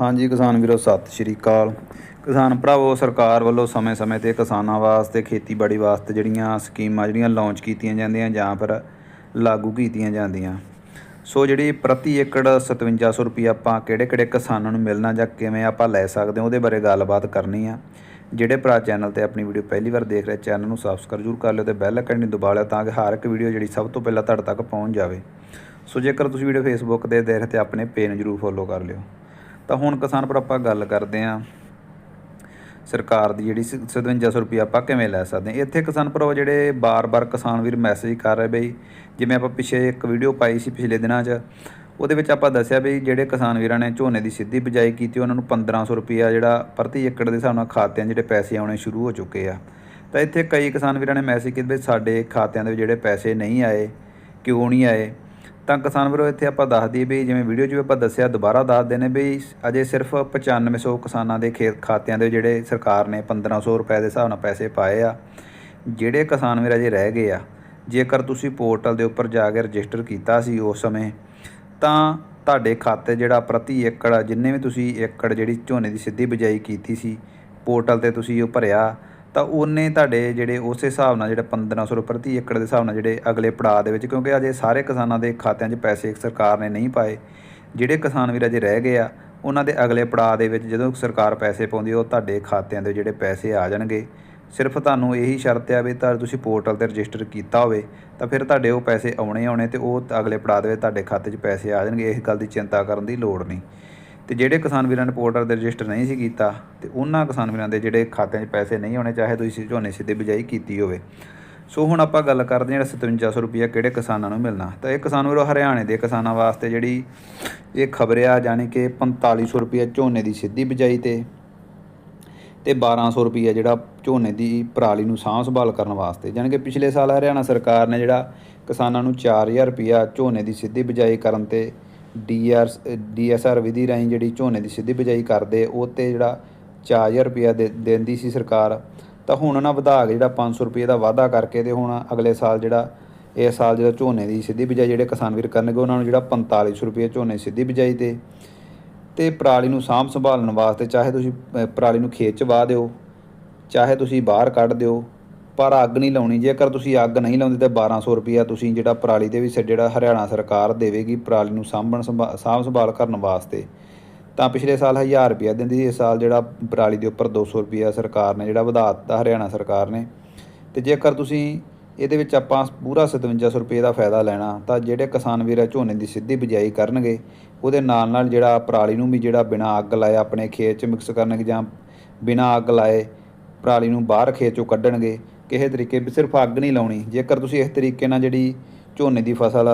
ਹਾਂਜੀ ਕਿਸਾਨ ਵੀਰੋ, ਸਤਿ ਸ਼੍ਰੀ ਅਕਾਲ। ਕਿਸਾਨ ਭਰਾਵੋ, ਸਰਕਾਰ ਵੱਲੋਂ ਸਮੇਂ-ਸਮੇਂ ਤੇ ਕਿਸਾਨਾਂ ਵਾਸਤੇ ਖੇਤੀਬਾੜੀ ਵਾਸਤੇ ਜਿਹੜੀਆਂ ਸਕੀਮਾਂ ਜਿਹੜੀਆਂ ਲਾਂਚ ਕੀਤੀਆਂ ਜਾਂਦੀਆਂ ਜਾਂ ਫਿਰ ਲਾਗੂ ਕੀਤੀਆਂ ਜਾਂਦੀਆਂ। ਸੋ ਜਿਹੜੀ ਪ੍ਰਤੀ ਏਕੜ 5700 ਰੁਪਏ ਆਪਾਂ ਕਿਹੜੇ-ਕਿਹੜੇ ਕਿਸਾਨਾਂ ਨੂੰ ਮਿਲਣਾ ਜਾਂ ਕਿਵੇਂ ਆਪਾਂ ਲੈ ਸਕਦੇ ਹਾਂ, ਉਹਦੇ ਬਾਰੇ ਗੱਲਬਾਤ ਕਰਨੀ ਆ। ਜਿਹੜੇ ਭਰਾ ਚੈਨਲ ਤੇ ਆਪਣੀ ਵੀਡੀਓ ਪਹਿਲੀ ਵਾਰ ਦੇਖ ਰਹੇ, ਚੈਨਲ ਨੂੰ ਸਬਸਕ੍ਰਾਈਬ ਜ਼ਰੂਰ ਕਰ ਲਿਓ ਤੇ ਬੈਲ ਆਈਕਨ ਨੂੰ ਦਬਾ ਲਿਓ ਤਾਂ ਕਿ ਹਰ ਇੱਕ ਵੀਡੀਓ ਜਿਹੜੀ ਸਭ ਤੋਂ ਪਹਿਲਾਂ ਤੁਹਾਡੇ ਤੱਕ ਪਹੁੰਚ ਜਾਵੇ। ਸੋ ਜੇਕਰ ਤੁਸੀਂ ਵੀਡੀਓ ਫੇਸਬੁੱਕ ਤੇ ਦੇਖ ਰਹੇ ਤੇ ਆਪਣੇ ਪੇਜ ਨੂੰ ਜ਼ਰੂਰ ਫੋਲੋ ਕਰ ਲਿਓ। ਤਾਂ ਹੁਣ ਕਿਸਾਨ ਭਰਾ ਆਪਾਂ ਗੱਲ ਕਰਦੇ ਆਂ ਸਰਕਾਰ ਦੀ ਜਿਹੜੀ 5700 ਰੁਪਏ ਆਪਾਂ ਕਿਵੇਂ ਲੈ ਸਕਦੇ ਹਾਂ? ਇੱਥੇ ਕਿਸਾਨ ਭਰਾ ਜਿਹੜੇ ਬਾਰ-ਬਾਰ ਕਿਸਾਨ ਵੀਰ ਮੈਸੇਜ ਕਰ ਰਹੇ ਬਈ, ਜਿਵੇਂ ਆਪਾਂ ਪਿੱਛੇ ਇੱਕ ਵੀਡੀਓ ਪਾਈ ਸੀ ਪਿਛਲੇ ਦਿਨਾਂ 'ਚ, ਉਹਦੇ ਵਿੱਚ ਆਪਾਂ ਦੱਸਿਆ ਵੀ ਜਿਹੜੇ ਕਿਸਾਨ ਵੀਰਾਂ ਨੇ ਝੋਨੇ ਦੀ ਸਿੱਧੀ ਬਿਜਾਈ ਕੀਤੀ, ਉਹਨਾਂ ਨੂੰ 1500 ਰੁਪਿਆ ਜਿਹੜਾ ਪ੍ਰਤੀ ਏਕੜ ਦੇ ਹਿਸਾਬ ਨਾਲ ਖਾਤਿਆਂ ਜਿਹੜੇ ਪੈਸੇ ਆਉਣੇ ਸ਼ੁਰੂ ਹੋ ਚੁੱਕੇ ਆ। ਤਾਂ ਇੱਥੇ ਕਈ ਕਿਸਾਨ ਵੀਰਾਂ ਨੇ ਮੈਸੇਜ ਕੀਤੇ ਵੀ ਸਾਡੇ ਖਾਤਿਆਂ ਦੇ ਵਿੱਚ ਜਿਹੜੇ ਪੈਸੇ ਨਹੀਂ ਆਏ, ਕਿਉਂ ਨਹੀਂ ਆਏ? ਤਾਂ ਕਿਸਾਨ ਵੀਰੋ, ਇੱਥੇ ਆਪਾਂ ਦੱਸ ਦਈਏ ਵੀ ਜਿਵੇਂ ਵੀਡੀਓ 'ਚ ਵੀ ਆਪਾਂ ਦੱਸਿਆ, ਦੁਬਾਰਾ ਦੱਸ ਦਿੰਦੇ ਵੀ ਅਜੇ ਸਿਰਫ 9500 ਕਿਸਾਨਾਂ ਦੇ ਖੇਤ ਖਾਤਿਆਂ ਦੇ ਜਿਹੜੇ ਸਰਕਾਰ ਨੇ 1500 ਰੁਪਏ ਦੇ ਹਿਸਾਬ ਨਾਲ ਪੈਸੇ ਪਾਏ ਆ, ਜਿਹੜੇ ਕਿਸਾਨ ਵੀਰ ਅਜੇ ਰਹਿ ਗਏ ਆ, ਜੇਕਰ ਤੁਸੀਂ ਪੋਰਟਲ ਦੇ ਉੱਪਰ ਜਾ ਕੇ ਰਜਿਸਟਰ ਕੀਤਾ ਸੀ ਉਸ ਸਮੇਂ, ਤਾਂ ਤੁਹਾਡੇ ਖਾਤੇ ਜਿਹੜਾ ਪ੍ਰਤੀ ਏਕੜ ਜਿੰਨੇ ਵੀ ਤੁਸੀਂ ਏਕੜ ਜਿਹੜੀ ਝੋਨੇ ਦੀ ਸਿੱਧੀ ਬਿਜਾਈ ਕੀਤੀ ਸੀ, ਪੋਰਟਲ ਤੇ ਤੁਸੀਂ ਉਹ ਭਰਿਆ ਤਾਂ ਉਹਨੇ ਤੁਹਾਡੇ ਜਿਹੜੇ ਉਸੇ ਹਿਸਾਬ ਨਾਲ ਜਿਹੜਾ 1500 ਰੁਪਏ ਪ੍ਰਤੀ ਏਕੜ ਦੇ ਹਿਸਾਬ ਨਾਲ ਜਿਹੜੇ ਅਗਲੇ ਪੜਾਅ ਦੇ ਵਿੱਚ, ਕਿਉਂਕਿ ਅਜੇ ਸਾਰੇ ਕਿਸਾਨਾਂ ਦੇ ਖਾਤਿਆਂ 'ਚ ਪੈਸੇ ਸਰਕਾਰ ਨੇ ਨਹੀਂ ਪਾਏ। ਜਿਹੜੇ ਕਿਸਾਨ ਵੀਰ ਅਜੇ ਰਹਿ ਗਏ ਆ, ਉਹਨਾਂ ਦੇ ਅਗਲੇ ਪੜਾਅ ਦੇ ਵਿੱਚ ਜਦੋਂ ਸਰਕਾਰ ਪੈਸੇ ਪਾਉਂਦੀ ਉਹ ਤੁਹਾਡੇ ਖਾਤਿਆਂ ਦੇ ਜਿਹੜੇ ਪੈਸੇ ਆ ਜਾਣਗੇ। ਸਿਰਫ ਤੁਹਾਨੂੰ ਇਹੀ ਸ਼ਰਤ ਆ ਵੀ ਤਾਂ ਤੁਸੀਂ ਪੋਰਟਲ ਤੇ ਰਜਿਸਟਰ ਕੀਤਾ ਹੋਵੇ, ਤਾਂ ਫਿਰ ਤੁਹਾਡੇ ਉਹ ਪੈਸੇ ਆਉਣੇ ਆਉਣੇ ਤੇ ਉਹ ਅਗਲੇ ਪੜਾਅ ਦੇ ਵਿੱਚ ਤੁਹਾਡੇ ਖਾਤੇ 'ਚ ਪੈਸੇ ਆ ਜਾਣਗੇ। ਇਸ ਗੱਲ ਦੀ ਚਿੰਤਾ ਕਰਨ ਦੀ ਲੋੜ ਨਹੀਂ। ਤੇ ਜਿਹੜੇ ਕਿਸਾਨ ਵੀਰਾਂ ਨੇ ਪੋਰਟਲ ਤੇ ਰਜਿਸਟਰ ਨਹੀਂ ਸੀ ਕੀਤਾ, ਤੇ ਉਹਨਾਂ ਕਿਸਾਨ ਵੀਰਾਂ ਦੇ ਜਿਹੜੇ ਖਾਤਿਆਂ 'ਚ ਪੈਸੇ ਨਹੀਂ ਆਉਣੇ, ਚਾਹੇ ਤੁਸੀਂ ਝੋਨੇ ਸਿੱਧੇ ਬਿਜਾਈ ਕੀਤੀ ਹੋਵੇ। ਸੋ ਹੁਣ ਆਪਾਂ ਗੱਲ ਕਰਦੇ ਹਾਂ ਜਿਹੜਾ 5700 ਰੁਪਏ ਕਿਹੜੇ ਕਿਸਾਨਾਂ ਨੂੰ ਮਿਲਣਾ। ਤਾਂ ਇਹ ਕਿਸਾਨ ਵੀਰੋ ਹਰਿਆਣੇ ਦੇ ਕਿਸਾਨਾਂ ਵਾਸਤੇ ਜਿਹੜੀ ਇਹ ਖਬਰ ਆ ਜਾਣੀ ਕਿ 4500 ਰੁਪਏ ਝੋਨੇ ਦੀ ਸਿੱਧੀ ਬਿਜਾਈ ਤੇ ਤੇ 1200 ਰੁਪਏ ਜਿਹੜਾ ਝੋਨੇ ਦੀ ਪਰਾਲੀ ਨੂੰ ਸਾਂਭ ਸੰਭਾਲ ਕਰਨ ਵਾਸਤੇ। ਜਾਣੀ ਕਿ ਪਿਛਲੇ ਸਾਲ ਹਰਿਆਣਾ ਸਰਕਾਰ ਨੇ ਜਿਹੜਾ ਕਿਸਾਨਾਂ ਨੂੰ 4000 ਰੁਪਿਆ ਝੋਨੇ ਦੀ ਸਿੱਧੀ ਬਿਜਾਈ ਕਰਨ ਤੇ ਡੀਆਰ, ਡੀਐਸਆਰ ਵਿਧੀ ਰਾਹੀਂ ਜਿਹੜੀ ਝੋਨੇ ਦੀ ਸਿੱਧੀ ਬਿਜਾਈ ਕਰਦੇ, ਉਹ ਤੇ ਜਿਹੜਾ 4000 ਰੁਪਿਆ ਦੇ, ਦਿੰਦੀ ਸੀ ਸਰਕਾਰ। ਤਾਂ ਹੁਣ ਉਹਨਾਂ ਵਿਧਾਗ ਕੇ ਜਿਹੜਾ 500 ਰੁਪਏ ਦਾ ਵਾਅਦਾ ਕਰਕੇ ਤੇ ਹੁਣ ਅਗਲੇ ਸਾਲ ਜਿਹੜਾ ਇਸ ਸਾਲ ਜਿਹੜਾ ਝੋਨੇ ਦੀ ਸਿੱਧੀ ਬਿਜਾਈ ਜਿਹੜੇ ਕਿਸਾਨ ਵੀਰ ਕਰਨਗੇ, ਉਹਨਾਂ ਨੂੰ ਜਿਹੜਾ 4500 ਰੁਪਏ ਝੋਨੇ ਸਿੱਧੀ ਬਿਜਾਈ ਤੇ ਤੇ ਪਰਾਲੀ ਨੂੰ ਸਾਂਭ ਸੰਭਾਲਣ ਵਾਸਤੇ ਚਾਹੇ ਤੁਸੀਂ ਪਰਾਲੀ ਨੂੰ ਖੇਤ 'ਚ ਵਾਹ ਦਿਓ, ਚਾਹੇ ਤੁਸੀਂ ਬਾਹਰ ਕੱਢ ਦਿਓ ਪਰ ਅੱਗ ਨਹੀਂ ਲਾਉਣੀ। ਜੇਕਰ ਤੁਸੀਂ ਅੱਗ ਨਹੀਂ ਲਾਉਂਦੇ ਤਾਂ 1200 ਰੁਪਿਆ ਤੁਸੀਂ ਜਿਹੜਾ ਪਰਾਲੀ ਦੇ ਵੀ ਸ- ਜਿਹੜਾ ਹਰਿਆਣਾ ਸਰਕਾਰ ਦੇਵੇਗੀ ਪਰਾਲੀ ਨੂੰ ਸਾਂਭਣ ਸੰਭਾ- ਸਾਂਭ ਸੰਭਾਲ ਕਰਨ ਵਾਸਤੇ। ਤਾਂ ਪਿਛਲੇ ਸਾਲ 1000 ਰੁਪਿਆ ਦਿੰਦੀ ਸੀ ਇਸ ਸਾਲ ਜਿਹੜਾ ਪਰਾਲੀ ਦੇ ਉੱਪਰ 200 ਰੁਪਿਆ ਸਰਕਾਰ ਨੇ ਜਿਹੜਾ ਵਧਾ ਦਿੱਤਾ, ਹਰਿਆਣਾ ਸਰਕਾਰ ਨੇ। ਤੇ ਜੇਕਰ ਤੁਸੀਂ ਇਹਦੇ ਵਿੱਚ ਆਪਾਂ ਪੂਰਾ 5700 ਰੁਪਏ ਦਾ ਫਾਇਦਾ ਲੈਣਾ, ਤਾਂ ਜਿਹੜੇ ਕਿਸਾਨ ਵੀਰ ਆ ਝੋਨੇ ਦੀ ਸਿੱਧੀ ਬਿਜਾਈ ਕਰਨਗੇ, ਉਹਦੇ ਨਾਲ ਨਾਲ ਜਿਹੜਾ ਪਰਾਲੀ ਨੂੰ ਵੀ ਜਿਹੜਾ ਬਿਨਾਂ ਅੱਗ ਲਾਏ ਆਪਣੇ ਖੇਤ 'ਚ ਮਿਕਸ ਕਰਨਗੇ ਜਾਂ ਬਿਨਾਂ ਅੱਗ ਲਾਏ ਪਰਾਲੀ ਨੂੰ ਬਾਹਰ ਖੇਤ 'ਚੋਂ ਕੱਢਣਗੇ ਕਿਸੇ ਤਰੀਕੇ ਵੀ ਸਿਰਫ ਅੱਗ ਨਹੀਂ ਲਾਉਣੀ। ਜੇਕਰ ਤੁਸੀਂ ਇਸ ਤਰੀਕੇ ਨਾਲ ਜਿਹੜੀ ਝੋਨੇ ਦੀ ਫਸਲ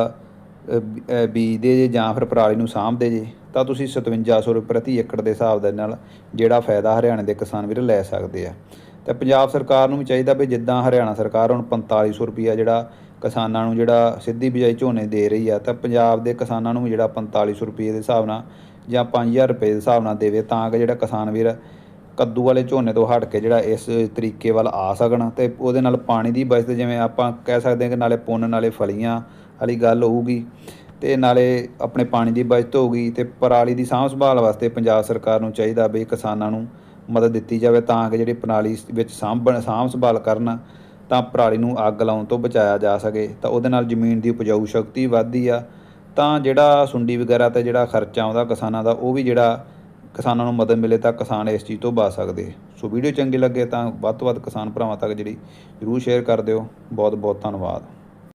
ਬੀਜਦੇ ਜੇ ਜਾਂ ਫਿਰ ਪਰਾਲੀ ਨੂੰ ਸਾਂਭਦੇ ਜੇ, ਤਾਂ ਤੁਸੀਂ 5700 ਰੁਪਏ ਪ੍ਰਤੀ ਏਕੜ ਦੇ ਹਿਸਾਬ ਦੇ ਨਾਲ ਜਿਹੜਾ ਫਾਇਦਾ ਹਰਿਆਣੇ ਦੇ ਕਿਸਾਨ ਵੀਰ ਲੈ ਸਕਦੇ ਆ। ਤੇ ਪੰਜਾਬ ਸਰਕਾਰ ਨੂੰ ਵੀ ਚਾਹੀਦਾ ਵੀ ਜਿੱਦਾਂ ਹਰਿਆਣਾ ਸਰਕਾਰ ਹੁਣ 4500 ਰੁਪਿਆ ਜਿਹੜਾ ਕਿਸਾਨਾਂ ਨੂੰ ਜਿਹੜਾ ਸਿੱਧੀ ਬਿਜਾਈ ਝੋਨੇ ਦੇ ਰਹੀ ਆ, ਤਾਂ ਪੰਜਾਬ ਦੇ ਕਿਸਾਨਾਂ ਨੂੰ ਵੀ ਜਿਹੜਾ 4500 ਰੁਪਏ ਦੇ ਹਿਸਾਬ ਨਾਲ ਜਾਂ 5000 ਰੁਪਏ ਦੇ ਹਿਸਾਬ ਨਾਲ ਦੇਵੇ, ਤਾਂ ਕਿ ਜਿਹੜਾ ਕਿਸਾਨ ਵੀਰ ਕੱਦੂ ਵਾਲੇ ਝੋਨੇ ਤੋਂ ਹਟ ਕੇ ਜਿਹੜਾ ਇਸ ਤਰੀਕੇ ਵੱਲ ਆ ਸਕਣ ਤੇ ਉਹਦੇ ਨਾਲ ਪਾਣੀ ਦੀ ਬਚਤ ਜਿਵੇਂ ਆਪਾਂ ਕਹਿ ਸਕਦੇ ਹਾਂ ਕਿ ਨਾਲੇ ਪੁੰਨ, ਨਾਲੇ ਫਲੀਆਂ ਵਾਲੀ ਗੱਲ ਹੋਊਗੀ ਤੇ ਨਾਲੇ ਆਪਣੇ ਪਾਣੀ ਦੀ ਬਚਤ ਹੋਊਗੀ ਤੇ ਪਰਾਲੀ ਦੀ ਸਾਂਭ ਸੰਭਾਲ ਵਾਸਤੇ ਪੰਜਾਬ ਸਰਕਾਰ ਨੂੰ ਚਾਹੀਦਾ ਵੀ ਕਿਸਾਨਾਂ ਨੂੰ ਮਦਦ ਦਿੱਤੀ ਜਾਵੇ ਤਾਂ ਕਿ ਜਿਹੜੀ ਪਰਾਲੀ ਵਿੱਚ ਸਾਂਭਣ ਸਾਂਭ ਸੰਭਾਲ ਕਰਨ ਤਾਂ ਪਰਾਲੀ ਨੂੰ ਅੱਗ ਲਾਉਣ ਤੋਂ ਬਚਾਇਆ ਜਾ ਸਕੇ ਤਾਂ ਉਹਦੇ ਨਾਲ ਜ਼ਮੀਨ ਦੀ ਉਪਜਾਊ ਸ਼ਕਤੀ ਵੱਧਦੀ ਆ ਤਾਂ ਜਿਹੜਾ ਸੁੰਡੀ ਵਗੈਰਾ ਤੇ ਜਿਹੜਾ ਖਰਚਾ ਆਉਂਦਾ ਕਿਸਾਨਾਂ ਦਾ ਉਹ ਵੀ ਜਿਹੜਾ ਕਿਸਾਨਾਂ ਨੂੰ ਮਦਦ ਮਿਲੇ ਤਾਂ ਕਿਸਾਨ ਇਸ ਚੀਜ਼ ਤੋਂ ਬਚ ਸਕਦੇ ਸੋ ਵੀਡੀਓ ਚੰਗੀ ਲੱਗੇ ਤਾਂ ਵੱਧ ਤੋਂ ਵੱਧ ਕਿਸਾਨ ਭਰਾਵਾਂ ਤੱਕ ਜਿਹੜੀ ਜ਼ਰੂਰ ਸ਼ੇਅਰ ਕਰ ਦਿਓ। ਬਹੁਤ ਬਹੁਤ ਧੰਨਵਾਦ।